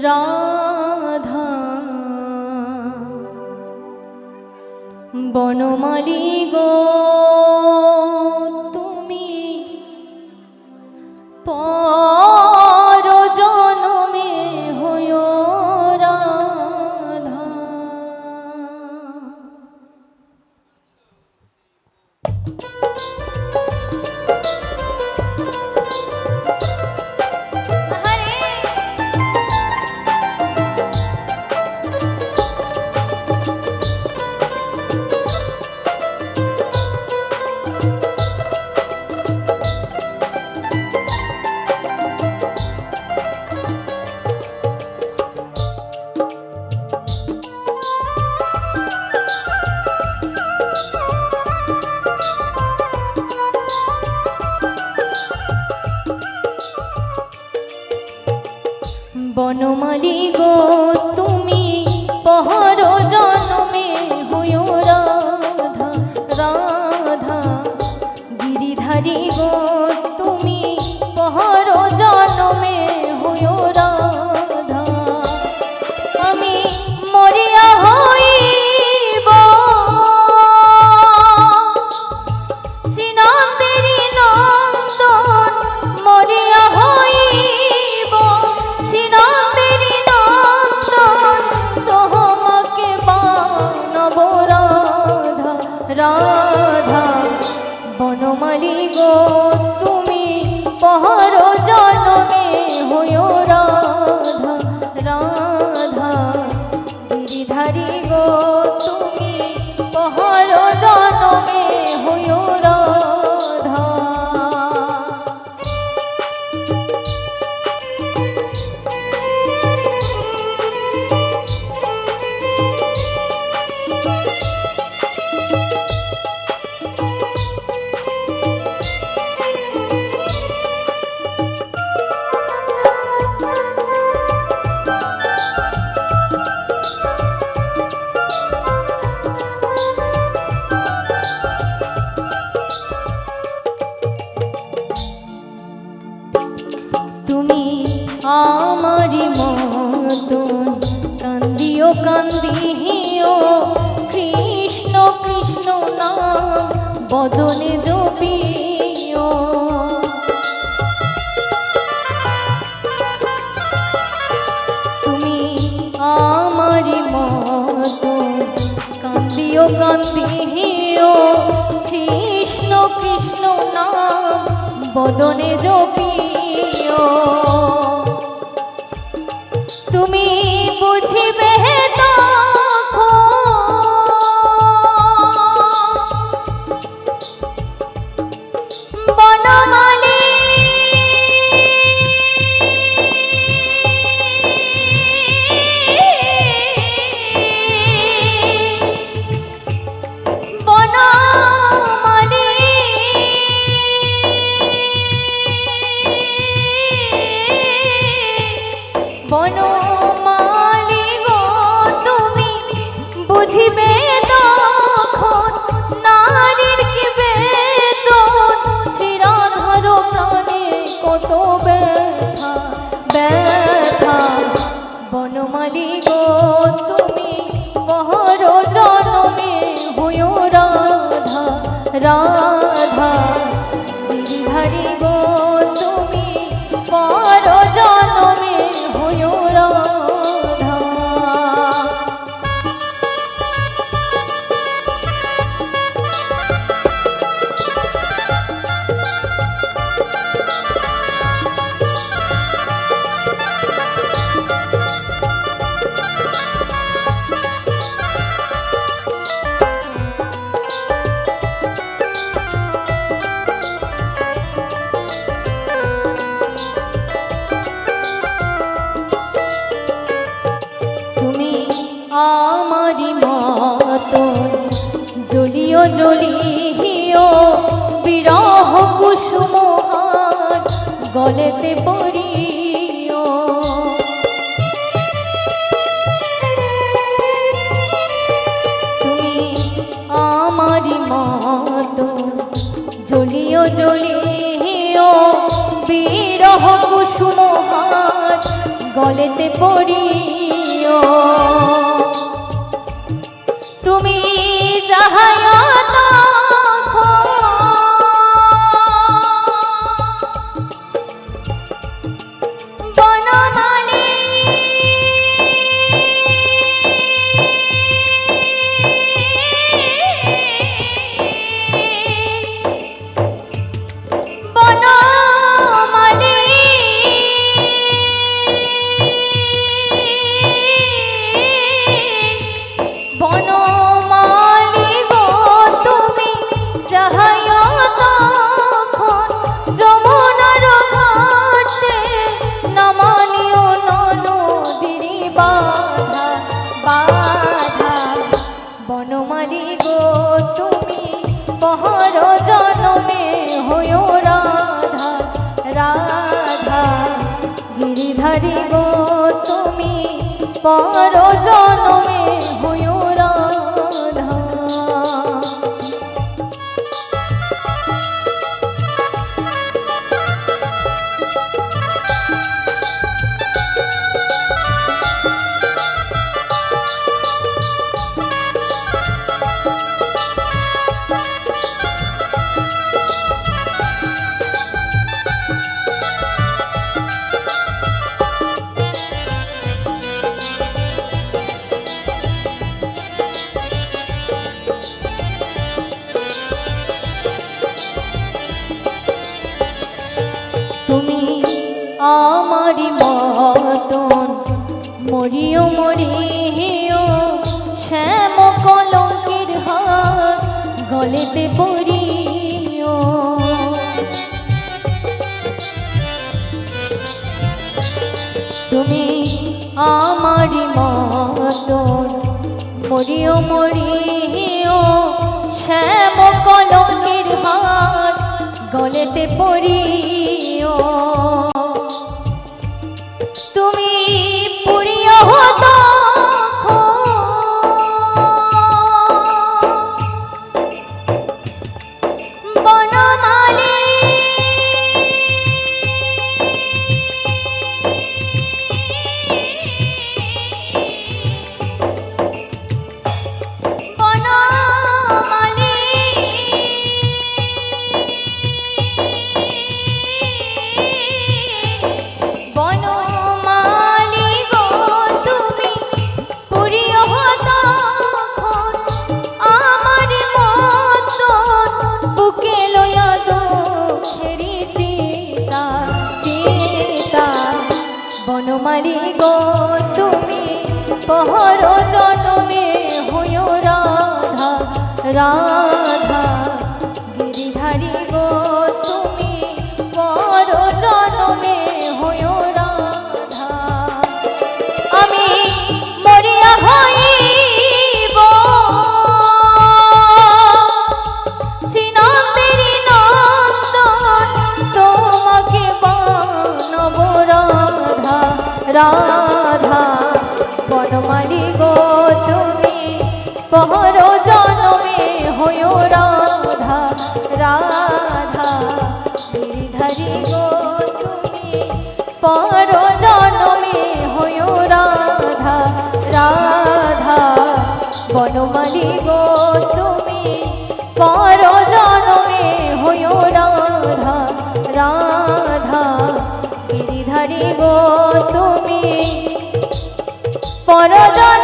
রাধা। বনমালী গো। 嗯第 তুমি আমার মতন। কান্দিও কান্দিও কৃষ্ণ কৃষ্ণ নাম বদনে জপিও তুমি আমারি মতন। কান্দিও কান্দিও কৃষ্ণ কৃষ্ণ বদনে জপিও। জলিও জলিও বিরহ কুসুম গলেতে পড়িও তুমি আমারি মত জলিও জলিও বিরহ কুসুম গলেতে পড়িও সাহায় গো তুমি পহর জনমে হয় রাধা রাধা গিরিধারী গো তুমি পর মরিও মরিও শ্যাম কলঙ্কের হাত গলেতে পড়িও তুমি আমার মতন মরিও মরিও শ্যাম কলঙ্কের হাত গলেতে পড়িও তুমি পহর জনমে হয়ো রাধা রাধা। মরদন